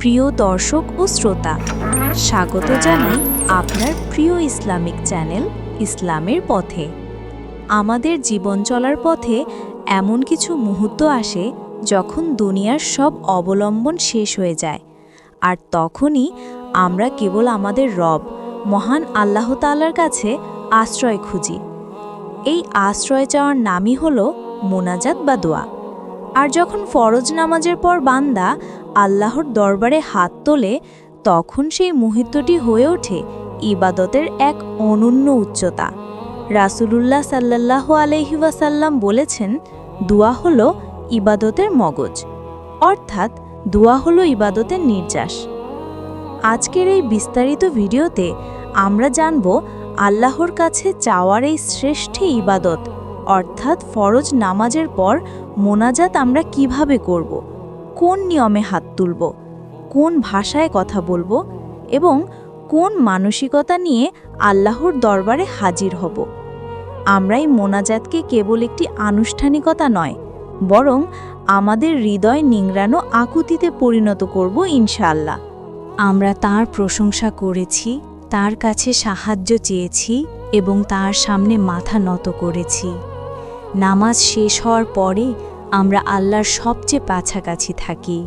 প্রিয় দর্শক ও শ্রোতা, স্বাগত জানাই আপনার প্রিয় ইসলামিক চ্যানেল ইসলামের পথে। আমাদের জীবন চলার পথে এমন কিছু মুহূর্ত আসে যখন দুনিয়ার সব অবলম্বন শেষ হয়ে যায়, আর তখনই আমরা কেবল আমাদের রব, মহান আল্লাহ তাআলার কাছে আশ্রয় খুঁজি। এই আশ্রয় চাওয়ার নামই হলো মোনাজাত বা দোয়া। আর যখন ফরজ নামাজের পর বান্দা আল্লাহর দরবারে হাত তোলে, তখন সেই মুহূর্তটি হয়ে ওঠে ইবাদতের এক অনন্য উচ্চতা। রাসূলুল্লাহ সাল্লাহ আলহি ওয়াসাল্লাম বলেছেন, দোয়া হলো ইবাদতের মগজ। অর্থাৎ, দোয়া হলো ইবাদতের নির্যাস। আজকের এই বিস্তারিত ভিডিওতে আমরা জানব আল্লাহর কাছে চাওয়ার এই শ্রেষ্ঠ ইবাদত, অর্থাৎ ফরজ নামাজের পর মোনাজাত আমরা কীভাবে করব কোন নিয়মে হাত তুলব, কোন ভাষায় কথা বলব এবং কোন মানসিকতা নিয়ে আল্লাহর দরবারে হাজির হব। আমরা এই মোনাজাতকে কেবল একটি আনুষ্ঠানিকতা নয়, বরং আমাদের হৃদয় নিংড়ানো আকুতিতে পরিণত করব ইনশাআল্লাহ। আমরা তার প্রশংসা করেছি, তার কাছে সাহায্য চেয়েছি এবং তার সামনে মাথা নত করেছি। নামাজ শেষ হওয়ার পরে আমরা আল্লাহর সবচেয়ে কাছাকাছি থাকি।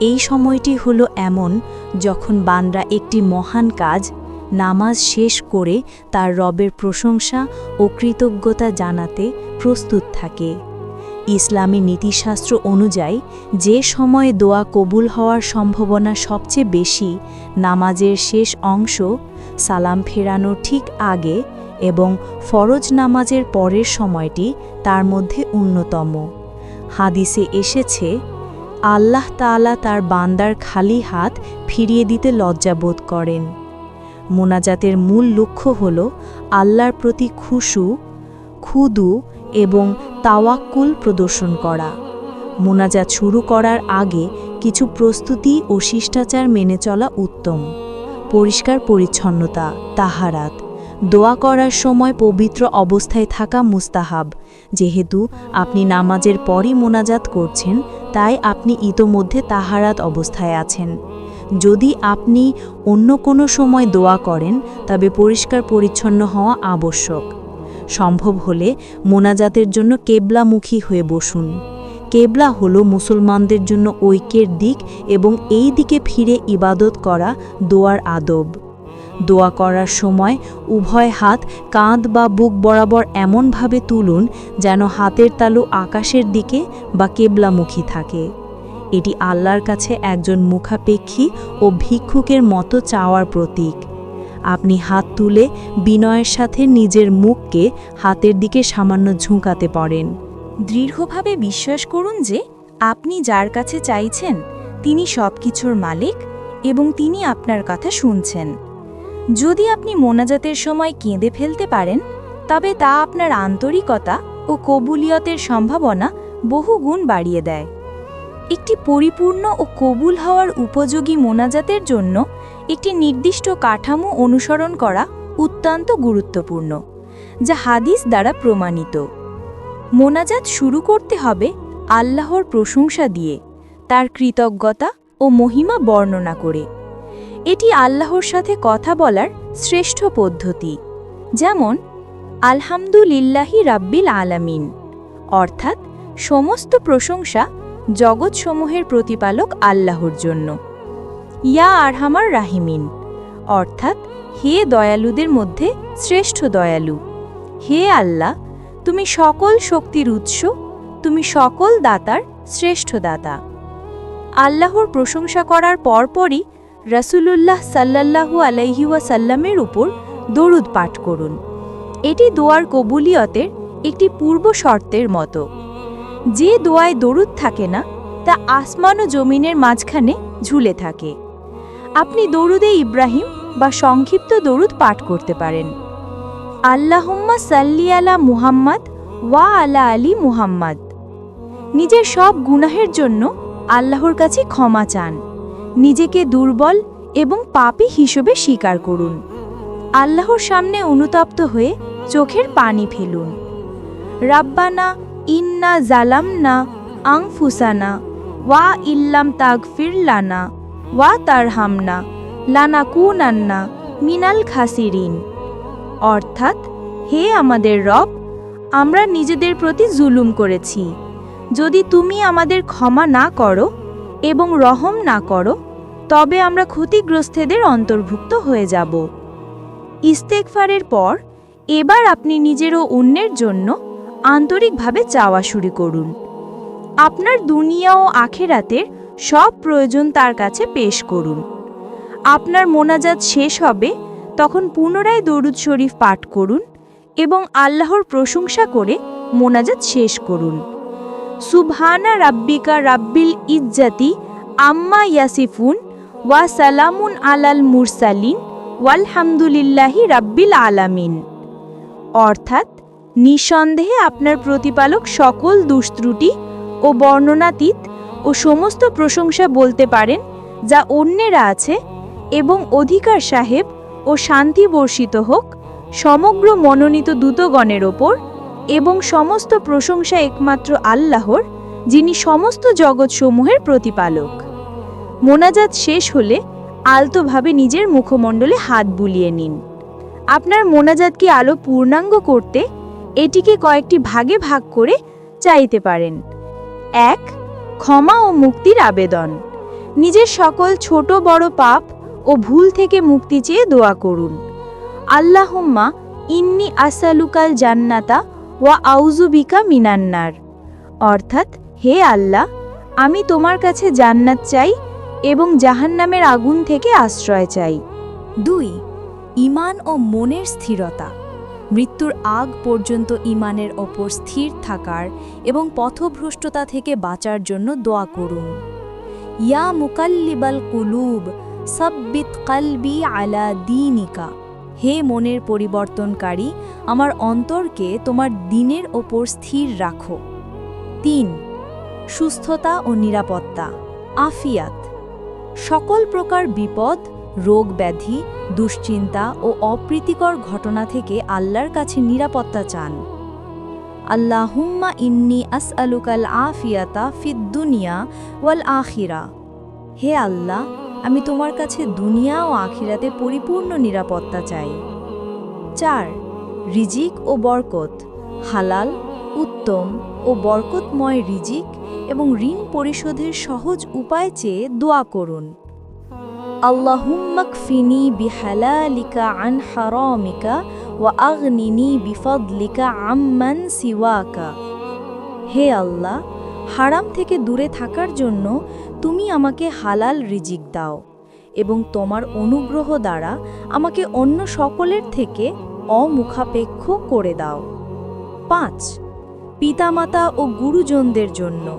এই সময়টি হলো এমন যখন বানরা একটি মহান কাজ, নামাজ শেষ করে তার রবের প্রশংসা ও কৃতজ্ঞতা জানাতে প্রস্তুত থাকে। ইসলামী নীতিশাস্ত্র অনুযায়ী, যে সময়ে দোয়া কবুল হওয়ার সম্ভাবনা সবচেয়ে বেশি নামাজের শেষ অংশ, সালাম ফেরানোর ঠিক আগে এবং ফরজ নামাজের পরের সময়টি তার মধ্যে অন্যতম। হাদিসে এসেছে, আল্লাহ তাআলা তার বান্দার খালি হাত ফিরিয়ে দিতে লজ্জাবোধ করেন। মোনাজাতের মূল লক্ষ্য হল আল্লাহর প্রতি খুশু, খুদু এবং তাওয়াক্কুল প্রদর্শন করা। মোনাজাত শুরু করার আগে কিছু প্রস্তুতি ও শিষ্টাচার মেনে চলা উত্তম। পরিষ্কার পরিচ্ছন্নতা, তাহারাত। দোয়া করার সময় পবিত্র অবস্থায় থাকা মুস্তাহাব। যেহেতু আপনি নামাজের পরই মোনাজাত করছেন, তাই আপনি ইতোমধ্যে তাহারাত অবস্থায় আছেন। যদি আপনি অন্য কোনো সময় দোয়া করেন, তবে পরিষ্কার পরিচ্ছন্ন হওয়া আবশ্যক। সম্ভব হলে মোনাজাতের জন্য কেবলামুখী হয়ে বসুন। কেবলা হলো মুসলমানদের জন্য ঐক্যের দিক এবং এই দিকে ফিরে ইবাদত করা দোয়ার আদব। দোয়া করার সময় উভয় হাত কাঁধ বা বুক বরাবর এমনভাবে তুলুন যেন হাতের তালু আকাশের দিকে বা কেবলামুখী থাকে। এটি আল্লাহর কাছে একজন মুখাপেক্ষী ও ভিক্ষুকের মতো চাওয়ার প্রতীক। আপনি হাত তুলে বিনয়ের সাথে নিজের মুখকে হাতের দিকে সামান্য ঝুঁকাতে পারেন। দৃঢ়ভাবে বিশ্বাস করুন যে আপনি যার কাছে চাইছেন, তিনি সব কিছুর মালিক এবং তিনি আপনার কথা শুনছেন। যদি আপনি মোনাজাতের সময় কেঁদে ফেলতে পারেন, তবে তা আপনার আন্তরিকতা ও কবুলিয়তের সম্ভাবনা বহু গুণ বাড়িয়ে দেয়। একটি পরিপূর্ণ ও কবুল হওয়ার উপযোগী মোনাজাতের জন্য একটি নির্দিষ্ট কাঠামো অনুসরণ করা অত্যন্ত গুরুত্বপূর্ণ, যা হাদিস দ্বারা প্রমাণিত। মোনাজাত শুরু করতে হবে আল্লাহর প্রশংসা দিয়ে, তার কৃতজ্ঞতা ও মহিমা বর্ণনা করে। এটি আল্লাহর সাথে কথা বলার শ্রেষ্ঠ পদ্ধতি। যেমন, আলহামদুলিল্লাহি রাব্বিল আলামিন, অর্থাৎ সমস্ত প্রশংসা জগৎসমূহের প্রতিপালক আল্লাহর জন্য। ইয়া আরহামার রাহিমিন, অর্থাৎ হে দয়ালুদের মধ্যে শ্রেষ্ঠ দয়ালু। হে আল্লাহ, তুমি সকল শক্তির উৎস, তুমি সকল দাতার শ্রেষ্ঠ দাতা। আল্লাহর প্রশংসা করার পরপরই রাসূলুল্লাহ সাল্লাল্লাহু আলাইহি ওয়াসাল্লামের উপর দরুদ পাঠ করুন। এটি দোয়ার কবুলিয়তের একটি পূর্ব শর্তের মতো। যে দোয়ায় দরুদ থাকে না, তা আসমান ও জমিনের মাঝখানে ঝুলে থাকে। আপনি দরুদে ইব্রাহিম বা সংক্ষিপ্ত দরুদ পাঠ করতে পারেন। আল্লাহম্মা সাল্লি আলা মুহাম্মদ ওয়া আলা আলী মুহাম্মদ। নিজের সব গুনাহের জন্য আল্লাহর কাছে ক্ষমা চান। নিজেকে দুর্বল এবং পাপী হিসেবে স্বীকার করুন। আল্লাহর সামনে অনুতপ্ত হয়ে চোখের পানি ফেলুন। রাব্বানা ইন্না জালামনা আংফুসানা ওয়া ইল্লাম তাগফির লানা ওয়া তার হামনা তারহামনা লানাকুনান্না মিনাল খাসিরিন। অর্থাৎ, হে আমাদের রব, আমরা নিজেদের প্রতি জুলুম করেছি। যদি তুমি আমাদের ক্ষমা না করো এবং রহম না করো, তবে আমরা ক্ষতিগ্রস্তদের অন্তর্ভুক্ত হয়ে যাব। ইস্তেকফারের পর এবার আপনি নিজের ও অন্যের জন্য আন্তরিকভাবে চাওয়া শুরু করুন। আপনার দুনিয়া ও আখেরাতের সব প্রয়োজন তার কাছে পেশ করুন। আপনার মোনাজাত শেষ হবে, তখন পুনরায় দরুদ শরীফ পাঠ করুন এবং আল্লাহর প্রশংসা করে মোনাজাত শেষ করুন। সুবহানা রাব্বিকা রাব্বিল ইজ্জাতি আম্মা ইয়াসিফুন ওয়া সালামুন আলাল মুরসালিন ওয়ালহামদুলিল্লাহি রাব্বিল আলামিন। অর্থাৎ নিঃসন্দেহে আপনার প্রতিপালক সকল দুষ্ত্রুটি ও বর্ণনাতীত ও সমস্ত প্রশংসা বলতে পারেন যা অন্যেরা আছে এবং অধিকার সাহেব ও শান্তি বর্ষিত হোক সমগ্র মনোনীত দূতগণের ওপর এবং সমস্ত প্রশংসা একমাত্র আল্লাহর, যিনি সমস্ত জগৎসমূহের প্রতিপালক। মোনাজাত শেষ হলে আলতোভাবে নিজের মুখমণ্ডলে হাত বুলিয়ে নিন। আপনার মোনাজাতকে আলো পূর্ণাঙ্গ করতে এটিকে কয়েকটি ভাগে ভাগ করে চাইতে পারেন। এক, ক্ষমা ও মুক্তির আবেদন। নিজের সকল ছোট বড় পাপ ও ভুল থেকে মুক্তি চেয়ে দোয়া করুন। আল্লাহম্মা ইন্নি আসালুকাল জান্নাতা ওয়া আউজুবিকা মিনান্নার। অর্থাৎ, হে আল্লাহ, আমি তোমার কাছে জান্নাত চাই এবং জাহান্নামের আগুন থেকে আশ্রয় চাই। দুই ইমান ও মনের স্থিরতা। মৃত্যুর আগ পর্যন্ত ইমানের ওপর স্থির থাকার এবং পথভ্রষ্টতা থেকে বাঁচার জন্য দোয়া করুন। ইয়া মুকাল্লিবাল কুলুব, সাব্বিত কালবি আলা দিনিকা। হে মনের পরিবর্তনকারী, আমার অন্তরকে তোমার দিনের ওপর স্থির রাখো। তিন, সুস্থতা ও নিরাপত্তা। আফিয়াত। সকল প্রকার বিপদ, রোগ ব্যাধি, দুশ্চিন্তা ও অপ্রীতিকর ঘটনা থেকে আল্লাহর কাছে নিরাপত্তা চান। আল্লাহুম্মা ইন্নি আসআলুকাল আফিয়াতা ফিদ দুনিয়া ওয়াল আখিরা। হে আল্লাহ আমি তোমার কাছে দুনিয়া ও আখিরাতে পরিপূর্ণ নিরাপত্তা চাই। চার, রিজিক ও বরকত। হালাল, উত্তম ও বরকতময় রিজিক এবং ঋণ পরিশোধের সহজ উপায় চেয়ে দোয়া করুন। আল্লাহুম্মাকফিনি বিহালালিকা আন হারামিকা ওয়া আগনিনি বিফদলিকা আম্মান সিওয়াকা। হে আল্লাহ হারাম থেকে দূরে থাকার জন্য তুমি আমাকে হালাল রিজিক দাও এবং তোমার অনুগ্রহ দ্বারা আমাকে অন্য সকলের থেকে অমুখাপেক্ষ করে দাও। পাঁচ, পিতামাতা ও গুরুজনদের জন্য।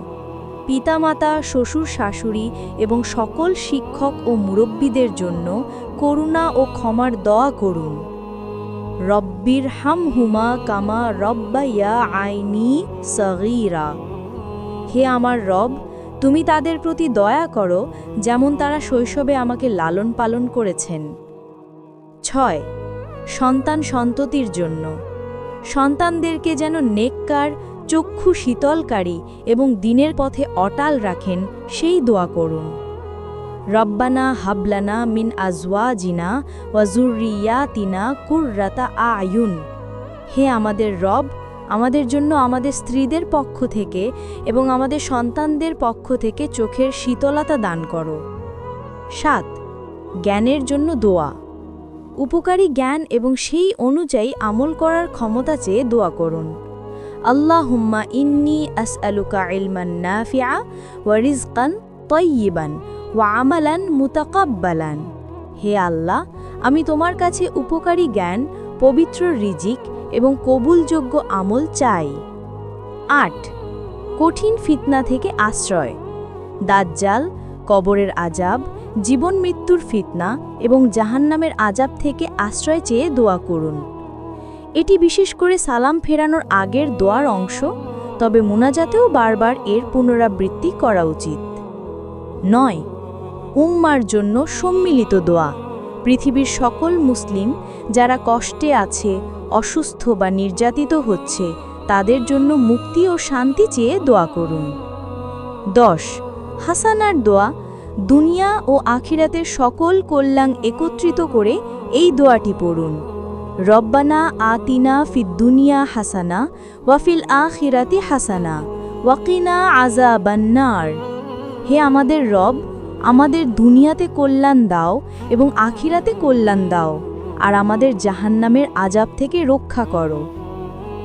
পিতামাতা, শ্বশুর, শাশুড়ি এবং সকল শিক্ষক ও মুরব্বীদের জন্য করুণা ও ক্ষমার দোয়া করুন। রব্বির হাম হুমা কামা রব্বাইয়া আইনি সগীরা। হে আমার রব, তুমি তাদের প্রতি দয়া করো, যেমন তারা শৈশবে আমাকে লালন পালন করেছেন। ছয়, সন্তান সন্ততির জন্য। সন্তানদেরকে যেন নেককার, চক্ষু শীতলকারী এবং দিনের পথে অটাল রাখেন, সেই দোয়া করুন। রব্বানা হাবলানা মিন আজওয়া জিনা আজওয়াজিনা ওয়াজুরিয়াতিনা কুর্রাতা আয়ুন। হে আমাদের রব আমাদের জন্য আমাদের স্ত্রীদের পক্ষ থেকে এবং আমাদের সন্তানদের পক্ষ থেকে চোখের শীতলতা দান করো। সাত, জ্ঞানের জন্য দোয়া। উপকারী জ্ঞান এবং সেই অনুযায়ী আমল করার ক্ষমতা চেয়ে দোয়া করুন। আল্লাহুম্মা ইন্নি আসআলুকা ইলমান নাফিআ ওয়া রিজকান তয়্যিবান ওয়া আমালান মুতাকাব্বালান। হে আল্লাহ, আমি তোমার কাছে উপকারী জ্ঞান, পবিত্র রিজিক এবং কবুলযোগ্য আমল চাই। আট, কঠিন ফিতনা থেকে আশ্রয়। দাজ্জাল, কবরের আজাব জীবন মৃত্যুর ফিতনা এবং জাহান্নামের আজাব থেকে আশ্রয় চেয়ে দোয়া করুন। এটি বিশেষ করে সালাম ফেরানোর আগের দোয়ার অংশ, তবে মোনাজাতেও বারবার এর পুনরাবৃত্তি করা উচিত। নয়, উম্মার জন্য সম্মিলিত দোয়া। পৃথিবীর সকল মুসলিম যারা কষ্টে আছে, অসুস্থ বা নির্যাতিত হচ্ছে, তাদের জন্য মুক্তি ও শান্তি চেয়ে দোয়া করুন। দশ, হাসানার দোয়া দুনিয়া ও আখিরাতের সকল কল্যাণ একত্রিত করে এই দোয়াটি পড়ুন। রব্বানা আতিনা ফিদ দুনিয়া হাসানা ওয়াফিল আখিরাতি হাসানা ওয়াকিনা আজা আজাবান্নার হে আমাদের রব আমাদের দুনিয়াতে কল্যাণ দাও এবং আখিরাতে কল্যাণ দাও, আর আমাদের জাহান্নামের আজাব থেকে রক্ষা করো।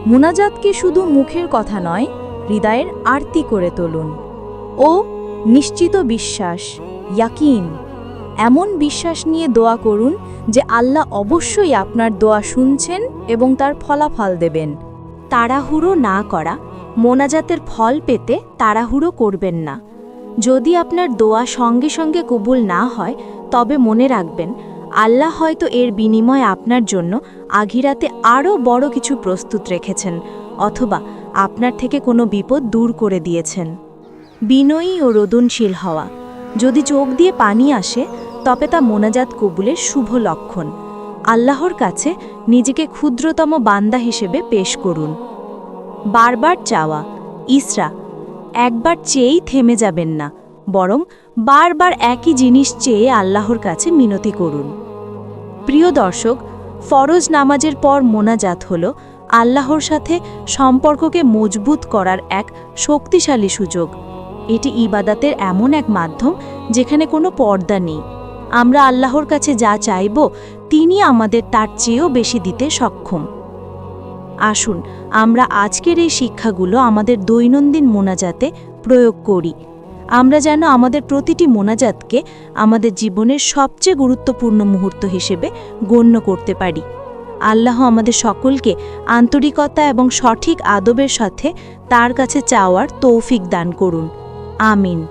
মোনাজাতকে শুধু মুখের কথা নয়, হৃদয়ের আরতি করে তুলুন। ও নিশ্চিত বিশ্বাস, ইয়াকিন, এমন বিশ্বাস নিয়ে দোয়া করুন যে আল্লাহ অবশ্যই আপনার দোয়া শুনছেন এবং তার ফলাফল দেবেন। তাড়াহুড়ো না করা, মোনাজাতের ফল পেতে তাড়াহুড়ো করবেন না। যদি আপনার দোয়া সঙ্গে সঙ্গে কবুল না হয়, তবে মনে রাখবেন, আল্লাহ হয়তো এর বিনিময়ে আপনার জন্য আঘিরাতে আরও বড় কিছু প্রস্তুত রেখেছেন, অথবা আপনার থেকে কোনো বিপদ দূর করে দিয়েছেন। বিনয়ী ও রোদনশীল হওয়া। যদি চোখ দিয়ে পানি আসে, তবে তা মোনাজাত কবুলের শুভ লক্ষণ। আল্লাহর কাছে নিজেকে ক্ষুদ্রতম বান্দা হিসেবে পেশ করুন। বারবার চাওয়া, ইসরা একবার চেয়েই থেমে যাবেন না, বরং বারবার একই জিনিস চেয়ে আল্লাহর কাছে মিনতি করুন। প্রিয় দর্শক, ফরজ নামাজের পর মোনাজাত হল আল্লাহর সাথে সম্পর্ককে মজবুত করার এক শক্তিশালী সুযোগ। এটি ইবাদাতের এমন এক মাধ্যম যেখানে কোনো পর্দা নেই। আমরা আল্লাহর কাছে যা চাইব তিনি আমাদের তার চেয়েও বেশি দিতে সক্ষম। আসুন, আমরা আজকের এই শিক্ষাগুলো আমাদের দৈনন্দিন মোনাজাতে প্রয়োগ করি। আমরা যেন আমাদের প্রতিটি মোনাজাতকে আমাদের জীবনের সবচেয়ে গুরুত্বপূর্ণ মুহূর্ত হিসেবে গণ্য করতে পারি। আল্লাহ আমাদের সকলকে আন্তরিকতা এবং সঠিক আদবের সাথে তার কাছে চাওয়ার তৌফিক দান করুন। আমিন।